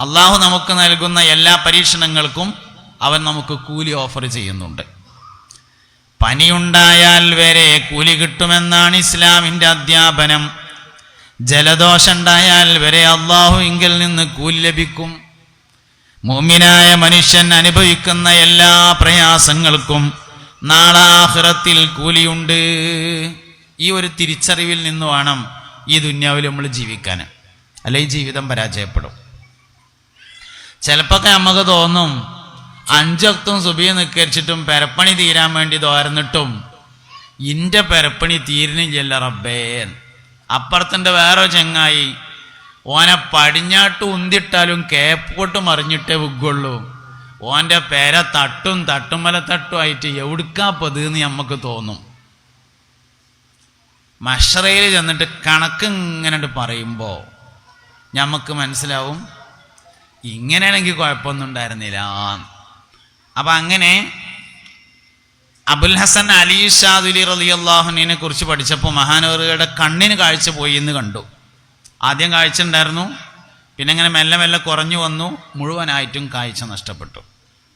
അള്ളാഹു നമുക്ക് നൽകുന്ന എല്ലാ പരീക്ഷണങ്ങൾക്കും അവൻ നമുക്ക് കൂലി ഓഫർ ചെയ്യുന്നുണ്ട്. പനിയുണ്ടായാൽ വരെ കൂലി കിട്ടുമെന്നാണ് ഇസ്ലാമിന്റെ അധ്യാപനം. ജലദോഷമുണ്ടായാൽ വരെ അള്ളാഹു ഇങ്കിൽ നിന്ന് കൂലി ലഭിക്കും. മുഅ്മിനായ മനുഷ്യൻ അനുഭവിക്കുന്ന എല്ലാ പ്രയാസങ്ങൾക്കും നാളാഹ്റത്തിൽ കൂലിയുണ്ട്. ഈ ഒരു തിരിച്ചറിവിൽ നിന്ന് വേണം ഈ ദുന്യാവിൽ നമ്മൾ ജീവിക്കാൻ. അല്ലെങ്കിൽ ജീവിതം പരാജയപ്പെടും. ചിലപ്പൊക്കെ നമുക്ക് തോന്നും അഞ്ചൊക്തും സുബിയെ നിക്കരിച്ചിട്ടും പെരപ്പണി തീരാൻ വേണ്ടി തോരന്നിട്ടും ഇന്റെ പെരപ്പണി തീരുന്നില്ല റബ്ബേ അപ്പുറത്തിന്റെ വേറെ ചെങ്ങായി ഓനെ പടിഞ്ഞാട്ട് ഉന്തിട്ടാലും കേപ്പോട്ട് മറിഞ്ഞിട്ടേ വിഗുള്ളൂ. ഓന്റെ പേര തട്ടും തട്ടുമല തട്ടും ആയിട്ട് എവിടുക്കാ പതിന്ന് നമുക്ക് തോന്നും. മഷറയിൽ ചെന്നിട്ട് കണക്ക് ഇങ്ങനെ പറയുമ്പോൾ നമുക്ക് മനസ്സിലാവും ഇങ്ങനെയാണെങ്കിൽ കുഴപ്പമൊന്നും ഉണ്ടായിരുന്നില്ല. അപ്പൊ അങ്ങനെ അബുൽ ഹസൻ അലി ഷാദുലി റലി അള്ളാഹുനെ കുറിച്ച് പഠിച്ചപ്പോൾ മഹാനവറുകളുടെ കണ്ണിന് കാഴ്ച പോയി എന്ന് കണ്ടു. ആദ്യം കാഴ്ച ഉണ്ടായിരുന്നു. പിന്നെ ഇങ്ങനെ മെല്ലെ മെല്ലെ കുറഞ്ഞു വന്നു. മുഴുവനായിട്ടും കാഴ്ച നഷ്ടപ്പെട്ടു.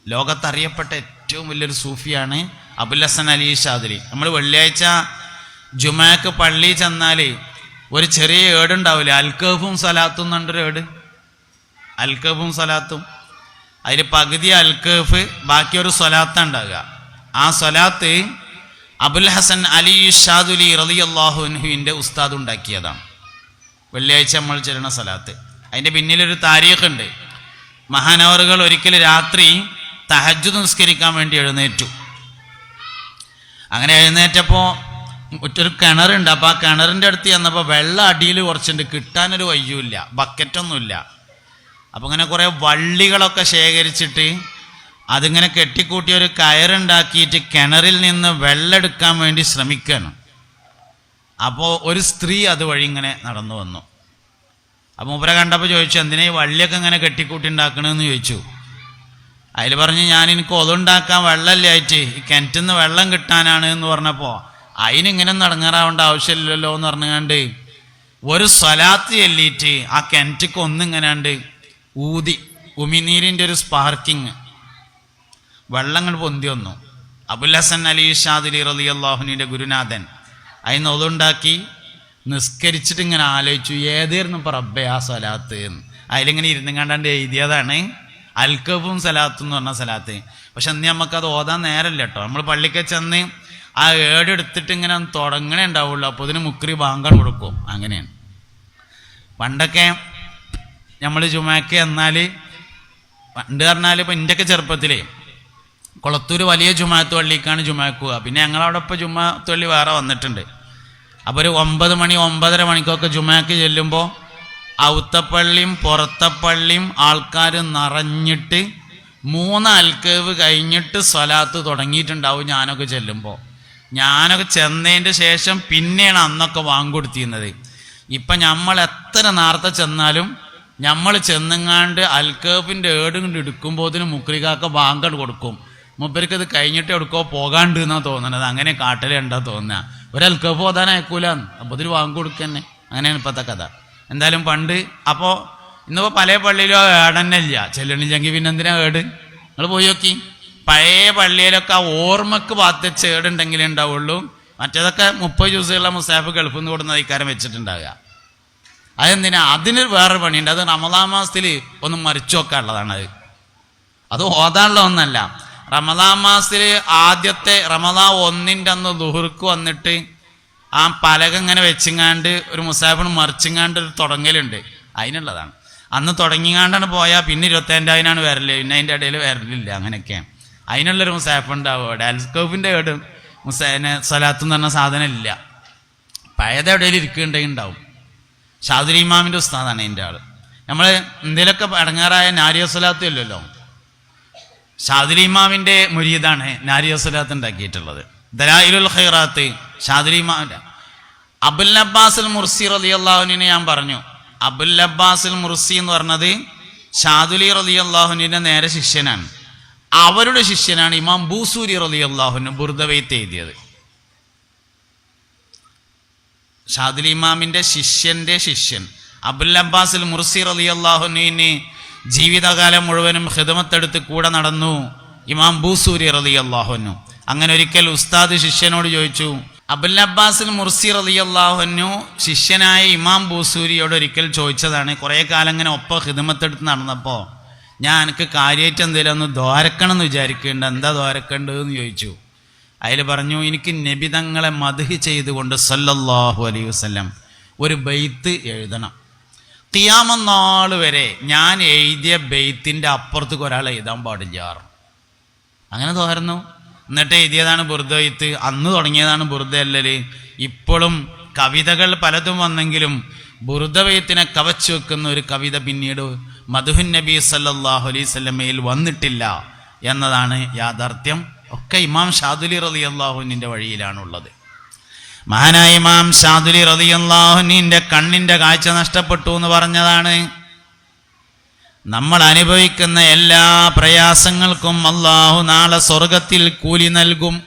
ലോകത്തറിയപ്പെട്ട ഏറ്റവും വലിയൊരു സൂഫിയാണ് അബുൽ ഹസൻ അലി ഷാദുലി. നമ്മൾ വെള്ളിയാഴ്ച ജുമാക്ക് പള്ളി ചെന്നാൽ ഒരു ചെറിയ ഏടുണ്ടാവില്ലേ? അൽക്കഫും സലാത്തും എന്നൊരു ഏട്. അൽക്കഫും സ്വലാത്തും. അതിൽ പകുതി അൽക്കഫ് ബാക്കി ഒരു ഉണ്ടാകുക ആ സ്വലാത്ത് അബുൽ ഹസൻ അലി ഷാദുലി റലി അള്ളാഹുൻഹുവിന്റെ ഉസ്താദ് ഉണ്ടാക്കിയതാണ്. വെള്ളിയാഴ്ച നമ്മൾ ചെല്ലണ സ്വലാത്ത്. അതിന്റെ പിന്നിലൊരു താരീഖുണ്ട്. മഹാനവറുകൾ ഒരിക്കൽ രാത്രി തഹജ് നിസ്കരിക്കാൻ വേണ്ടി എഴുന്നേറ്റു. അങ്ങനെ എഴുന്നേറ്റപ്പോൾ ഒരു കിണറുണ്ട്. അപ്പോൾ ആ കിണറിന്റെ അടുത്ത് ചെന്നപ്പോൾ വെള്ളം അടിയിൽ കുറച്ചുണ്ട്. കിട്ടാനൊരു വയ്യൂല്ല ബക്കറ്റൊന്നുമില്ല. അപ്പം അങ്ങനെ കുറേ വള്ളികളൊക്കെ ശേഖരിച്ചിട്ട് അതിങ്ങനെ കെട്ടിക്കൂട്ടി ഒരു കയറുണ്ടാക്കിയിട്ട് കിണറിൽ നിന്ന് വെള്ളമെടുക്കാൻ വേണ്ടി ശ്രമിക്കണം. അപ്പോൾ ഒരു സ്ത്രീ അതുവഴി ഇങ്ങനെ നടന്നു വന്നു. അപ്പോൾ മൂപ്പരെ കണ്ടപ്പോൾ ചോദിച്ചു എന്തിനാ ഈ വള്ളിയൊക്കെ ഇങ്ങനെ കെട്ടിക്കൂട്ടി ഉണ്ടാക്കണമെന്ന് ചോദിച്ചു. അതിൽ പറഞ്ഞ് ഞാൻ എനിക്ക് ഒതുണ്ടാക്കാൻ വെള്ളമില്ലായിട്ട് ഈ കിണറ്റിൽ നിന്ന് വെള്ളം കിട്ടാനാണ് എന്ന് പറഞ്ഞപ്പോൾ അതിനിങ്ങനെ നടങ്ങാറാവേണ്ട ആവശ്യമില്ലല്ലോ എന്ന് പറഞ്ഞുകൊണ്ട് ഒരു സ്വലാത്ത് ചെല്ലിയിട്ട് ആ കിണറ്റിക്ക് ഒന്നിങ്ങനാണ്ട് ഊതി ഉമിനീരിന്റെ ഒരു സ്പാർക്കിങ്. വെള്ളങ്ങൾ പൊന്തി വന്നു. അബുൽ ഹസൻ അലി ഷാദുലി റലി അള്ളാഹുനിന്റെ ഗുരുനാഥൻ അതിന് ഒതുണ്ടാക്കി നിസ്കരിച്ചിട്ട് ഇങ്ങനെ ആലോചിച്ചു ഏതായിരുന്നു ഇപ്പം ആ സ്വലാത്ത്? എന്ന്. അതിലിങ്ങനെ ഇരുന്നും കണ്ടാണ്ട് എഴുതിയതാണ് അൽക്കഫും സലാത്തും എന്ന് പറഞ്ഞ സലാത്ത് പക്ഷെ അന്ന് നമുക്കത് ഓതാൻ നേരമില്ല കേട്ടോ നമ്മൾ പള്ളിക്ക് ചെന്ന് ആ ഏടെടുത്തിട്ട് ഇങ്ങനെ തുടങ്ങണേ ഉണ്ടാവുള്ളൂ. അപ്പോൾ ഇതിന് മുക്രി ബാങ്കാൻ കൊടുക്കും. അങ്ങനെയാണ്. പണ്ടൊക്കെ നമ്മൾ ജുമാക്ക് എന്നാൽ പണ്ട് പറഞ്ഞാൽ ഇപ്പം എന്റെയൊക്കെ ചെറുപ്പത്തിലേ കുളത്തൂർ വലിയ ജുമാത്ത് പള്ളിക്കാണ് ജുമാക്ക് പിന്നെ ഞങ്ങളവിടെ ഇപ്പോൾ ജുമാത്ത് പള്ളി വേറെ വന്നിട്ടുണ്ട്. അപ്പോൾ ഒരു ഒമ്പത് മണി ഒമ്പതര മണിക്കൊക്കെ ജുമാക്ക് ചെല്ലുമ്പോൾ ഔത്തപ്പള്ളിയും പുറത്തപ്പള്ളിയും ആൾക്കാർ നിറഞ്ഞിട്ട് മൂന്ന് അൽക്കേവ് കഴിഞ്ഞിട്ട് സ്വലാത്ത് തുടങ്ങിയിട്ടുണ്ടാവും ഞാനൊക്കെ ചെല്ലുമ്പോൾ ഞാനൊക്കെ ചെന്നതിന്റെ ശേഷം പിന്നെയാണ് അന്നൊക്കെ വാങ്ങിക്കൊടുത്തിരുന്നത് ഇപ്പം നമ്മൾ എത്ര നേരത്തെ ചെന്നാലും നമ്മൾ ചെന്നങ്ങാണ്ട് അൽക്കേപ്പിന്റെ ഏടും കൊണ്ട് എടുക്കുമ്പോൾ മുക്രികാക്ക വാങ്കട് കൊടുക്കും. മുപ്പർക്ക് അത് കഴിഞ്ഞിട്ട് എടുക്കോ പോകാണ്ട് എന്നാണ് തോന്നുന്നത് അങ്ങനെ കാട്ടലുണ്ടാ തോന്നുക ഒരു അൽക്കേപ്പ് ഓതാൻ അയക്കൂല. അപ്പോൾ ഇതിന് വാങ്ങി കൊടുക്കന്നെ. അങ്ങനെയാണ് ഇപ്പോഴത്തെ കഥ. എന്തായാലും പണ്ട് അപ്പോൾ ഇന്നിപ്പോൾ പല പള്ളിയിലും ഏടന്നെ ഇല്ല. ചെല്ലണില്ലെങ്കിൽ പിന്നെ എന്തിനാ ഏട്? നിങ്ങൾ പോയി നോക്കി. പഴയ പള്ളിയിലൊക്കെ ആ ഓർമ്മക്ക് പാത്ത ഏടുണ്ടെങ്കിലേ ഉണ്ടാവുള്ളൂ. മറ്റേതൊക്കെ മുപ്പത് ദിവസമുള്ള മുസാഫ് ഗൾഫിൽ നിന്ന് കൊടുക്കുന്ന അധികാരം വെച്ചിട്ടുണ്ടാകുക അതെന്തിനാ? അതിന് വേറെ പണിയുണ്ട്. അത് റമദാ മാസത്തിൽ ഒന്ന് മറിച്ചു വെക്കാനുള്ളതാണ് അത്. അത് ഓതാനുള്ള ഒന്നല്ല. റമദാ മാസത്തിൽ ആദ്യത്തെ റമദാ ഒന്നിന്റെ അന്ന് ദുഹുർക്ക് വന്നിട്ട് ആ പലക ഇങ്ങനെ വെച്ചിങ്ങാണ്ട് ഒരു മുസാഫിന് മറിച്ചിങ്ങാണ്ട് ഒരു തുടങ്ങലുണ്ട്. അതിനുള്ളതാണ്. അന്ന് തുടങ്ങിങ്ങാണ്ടാണ് പോയാൽ പിന്നെ ഇരുപത്തേഴായിരമാണ് വരൽ. പിന്നെ അതിന്റെ ഇടയിൽ വരലില്ല അങ്ങനെയൊക്കെയാണ് അതിനുള്ളൊരു മുസാഫ് ഉണ്ടാവും അൽസ്കോഫിന്റെ വീട് മുസേനെ സ്വലാത്ത് പറഞ്ഞ സാധനം ഇല്ല പഴയത് എവിടെയെങ്കിലും ഇരിക്കുന്നുണ്ടെങ്കിൽ ഉണ്ടാവും. ഷാദുൽ ഇമാമിന്റെ ഉസ്താദാണ് എന്റെ ആൾ നമ്മൾ എന്തെങ്കിലുമൊക്കെ അടങ്ങാറായ നാരിയ സ്വലാത്ത് ഇല്ലല്ലോ. ഷാദുരി ഇമാമിന്റെ മുരീദാണ് നാരിയ സ്വലാത്ത് ഉണ്ടാക്കിയിട്ടുള്ളത്. ദലായിലുൽ ഖൈറാത്ത് ഷാദുരി ഇമാമിന്റെ അബുൽ അബ്ബാസുൽ മുർസി റലി അള്ളാഹുവിനെ ഞാൻ പറഞ്ഞു. അബുൽ അബ്ബാസുൽ മുർസി എന്ന് പറഞ്ഞത് ഷാദുലി റലി അള്ളാഹുവിന്റെ നേരെ ശിഷ്യനാണ്. അവരുടെ ശിഷ്യനാണ് ഇമാം ബൂസൂരി റലി അള്ളാഹുവിന് ബുർദവൈത്ത് എഴുതിയത്. ഷാദുൽ ഇമാമിന്റെ ശിഷ്യന്റെ ശിഷ്യൻ. അബുൽ അബ്ബാസിൽ മുർസി റലി അള്ളാഹുനീന് ജീവിതകാലം മുഴുവനും ഹിദമത്തെടുത്ത് കൂടെ നടന്നു ഇമാം ബൂസൂരി റലി അള്ളാഹുനു അങ്ങനെ ഒരിക്കൽ ഉസ്താദ് ശിഷ്യനോട് ചോദിച്ചു അബുൽ അബ്ബാസിൽ മുർസി റലി അള്ളാഹുനു ശിഷ്യനായ ഇമാം ബൂസൂരിയോട് ഒരിക്കൽ ചോദിച്ചതാണ് കുറേ കാലം ഇങ്ങനെ ഒപ്പം ഹിദമത്തെടുത്ത് നടന്നപ്പോൾ ഞാൻ എനിക്ക് കാര്യമായിട്ട് എന്തെങ്കിലും ഒന്ന് ദ്വാരക്കണം എന്ന് വിചാരിക്കുന്നുണ്ട്. എന്താ ദ്വാരക്കേണ്ടതെന്ന് ചോദിച്ചു. അതിൽ പറഞ്ഞു എനിക്ക് നബിതങ്ങളെ മധുഹി ചെയ്തുകൊണ്ട് സല്ലല്ലാഹു അലൈഹി വസ്ലം ഒരു ബെയ്ത്ത് എഴുതണം. തിയാമനാൾ വരെ ഞാൻ എഴുതിയ ബെയ്ത്തിന്റെ അപ്പുറത്തേക്ക് ഒരാൾ എഴുതാൻ പാടില്ല അങ്ങനെ തോരുന്നു എന്നിട്ട് എഴുതിയതാണ് ബുർദയിത്ത് അന്ന് തുടങ്ങിയതാണ് ബുർദ അല്ലല്. ഇപ്പോഴും കവിതകൾ പലതും വന്നെങ്കിലും ബുർദവയത്തിനെ കവച്ചു വെക്കുന്ന ഒരു കവിത പിന്നീട് മധുഹുൻ നബി സല്ലല്ലാഹു അലൈഹി സ്വലമയിൽ വന്നിട്ടില്ല എന്നതാണ് യാഥാർത്ഥ്യം. ഒക്കെ ഇമാം ഷാദുലി റതി അള്ളാഹുനിന്റെ വഴിയിലാണുള്ളത്. മഹാനായ ഇമാം ഷാദുലി റതി അള്ളാഹുനിന്റെ കണ്ണിന്റെ കാഴ്ച നഷ്ടപ്പെട്ടു എന്ന് പറഞ്ഞതാണ്. നമ്മൾ അനുഭവിക്കുന്ന എല്ലാ പ്രയാസങ്ങൾക്കും അള്ളാഹു നാളെ സ്വർഗത്തിൽ കൂലി നൽകും.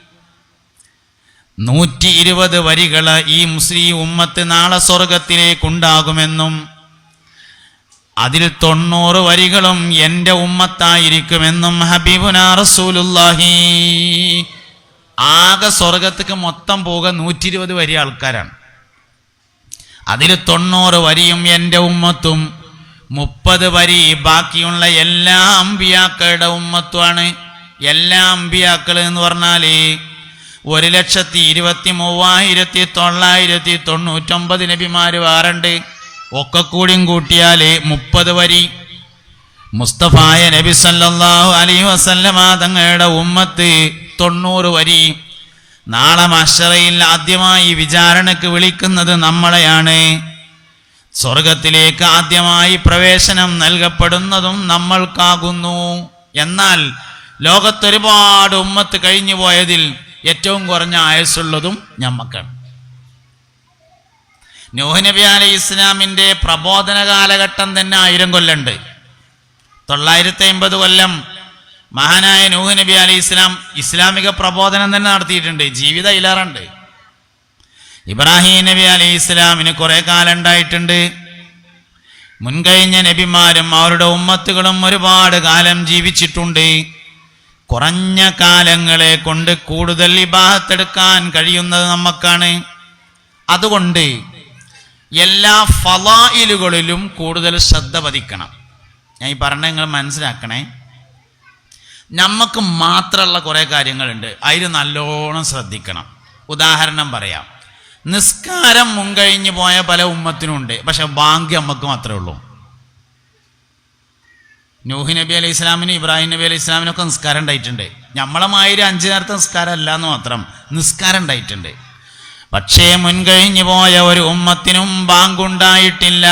നൂറ്റി ഇരുപത് വരികൾ ഈ മുസ്ലിം ഉമ്മത്ത് നാളെ സ്വർഗത്തിലേക്കുണ്ടാകുമെന്നും അതിൽ തൊണ്ണൂറ് വരികളും എന്റെ ഉമ്മത്തായിരിക്കുമെന്നും ഹബീബുന റസൂലുല്ലാഹി ആകെ സ്വർഗത്തേക്ക് മൊത്തം പോക നൂറ്റി ഇരുപത് വരി ആൾക്കാരാണ്. അതിൽ തൊണ്ണൂറ് വരിയും എന്റെ ഉമ്മത്തും മുപ്പത് വരി ബാക്കിയുള്ള എല്ലാ അമ്പിയാക്കളുടെ ഉമ്മത്തുമാണ്. എല്ലാ അമ്പിയാക്കൾ എന്ന് പറഞ്ഞാൽ ഒരു ലക്ഷത്തി ഇരുപത്തി മൂവായിരത്തി തൊള്ളായിരത്തി തൊണ്ണൂറ്റൊമ്പത് നബിമാർ വേറുണ്ട്. ഒക്കെ കൂടിയും കൂട്ടിയാൽ മുപ്പത് വരി. മുസ്തഫായ നബി സല്ലാഹു അലൈഹി വസല്ലമ തങ്ങളുടെ ഉമ്മത്ത് തൊണ്ണൂറ് വരി. നാളെ മഷറയിൽ ആദ്യമായി വിചാരണക്ക് വിളിക്കുന്നത് നമ്മളെയാണ്. സ്വർഗത്തിലേക്ക് ആദ്യമായി പ്രവേശനം നൽകപ്പെടുന്നതും നമ്മൾക്കാകുന്നു. എന്നാൽ ലോകത്തൊരുപാട് ഉമ്മത്ത് കഴിഞ്ഞു പോയതിൽ ഏറ്റവും കുറഞ്ഞ ആയുസ്സുള്ളതും ഞമ്മക്കാണ്. നൂഹ് നബി അലൈഹി ഇസ്ലാമിന്റെ പ്രബോധന കാലഘട്ടം തന്നെ ആയിരം കൊല്ലുണ്ട്. തൊള്ളായിരത്തി അമ്പത് കൊല്ലം മഹാനായ നൂഹ് നബി അലൈഹി ഇസ്ലാം ഇസ്ലാമിക പ്രബോധനം തന്നെ നടത്തിയിട്ടുണ്ട്. ജീവിതം ഇലാറുണ്ട്. ഇബ്രാഹിം നബി അലി ഇസ്ലാമിന് കുറേ കാലം ഉണ്ടായിട്ടുണ്ട്. മുൻകഴിഞ്ഞ നബിമാരും അവരുടെ ഉമ്മത്തുകളും ഒരുപാട് കാലം ജീവിച്ചിട്ടുണ്ട്. കുറഞ്ഞ കാലങ്ങളെ കൊണ്ട് കൂടുതൽ വിവാഹത്തെടുക്കാൻ കഴിയുന്നത് നമുക്കാണ് അതുകൊണ്ട് എല്ലാ ഫലായിലുകളിലും കൂടുതൽ ശ്രദ്ധ പതിക്കണം. ഞാൻ ഈ പറഞ്ഞ നിങ്ങൾ മനസ്സിലാക്കണേ. നമുക്ക് മാത്രമുള്ള കുറേ കാര്യങ്ങളുണ്ട്. അതിൽ നല്ലോണം ശ്രദ്ധിക്കണം. ഉദാഹരണം പറയാം. നിസ്കാരം മുൻകഴിഞ്ഞു പോയ പല ഉമ്മത്തിനുണ്ട്. പക്ഷെ ബാങ്ക് നമുക്ക് മാത്രമേ ഉള്ളൂ. നൂഹി നബി അലൈഹി ഇസ്ലാമിനും ഇബ്രാഹിം നബി അലൈഹി ഇസ്ലാമിനൊക്കെ നിസ്കാരം ഉണ്ടായിട്ടുണ്ട്. നമ്മളെ മാതിരി അഞ്ചു നേരത്തെ നിസ്കാരം അല്ല എന്ന് മാത്രം നിസ്കാരം ഉണ്ടായിട്ടുണ്ട്. പക്ഷേ മുൻകഴിഞ്ഞു പോയ ഒരു ഉമ്മത്തിനും ബാങ്കുണ്ടായിട്ടില്ല.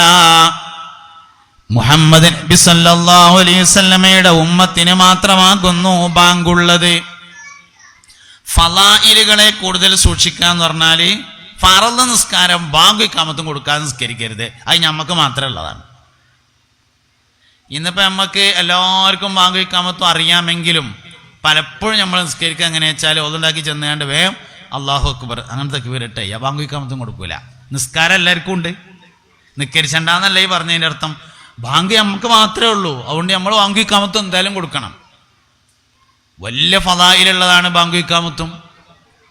മുഹമ്മദ് നബി സല്ലല്ലാഹു അലൈഹി സ്വല്ലമയുടെ ഉമ്മത്തിന് മാത്രമാകുന്നു ബാങ്കുള്ളത്. ഫലായിലുകളെ കൂടുതൽ സൂക്ഷിക്കുക എന്ന് പറഞ്ഞാൽ ഫറദ് നിസ്കാരം ബാങ്ക് കാമത്തും കൊടുക്കാതെ നിസ്കരിക്കരുത്. അത് നമുക്ക് മാത്രമുള്ളതാണ് ഇന്നിപ്പോൾ നമുക്ക് എല്ലാവർക്കും ബാങ്ക് കാമത്തും അറിയാമെങ്കിലും പലപ്പോഴും നമ്മൾ നിസ്കരിക്കുക എങ്ങനെ വെച്ചാൽ ഒതുണ്ടാക്കി ചെന്നുകൊണ്ട് വേഗം അള്ളാഹു അക്ബർ അങ്ങനത്തെ വിരട്ടെ വരട്ടെ ബാങ്ക് കാമത്തും കൊടുക്കൂല. നിസ്കാരം എല്ലാവർക്കും ഉണ്ട്. നിക്കരിച്ചണ്ടെന്നല്ല ഈ പറഞ്ഞതിന്റെ അർത്ഥം. ബാങ്ക് നമുക്ക് മാത്രമേ ഉള്ളൂ. അതുകൊണ്ട് നമ്മൾ ബാങ്ക് എന്തായാലും കൊടുക്കണം. വലിയ ഫതായിലുള്ളതാണ് ബാങ്ക്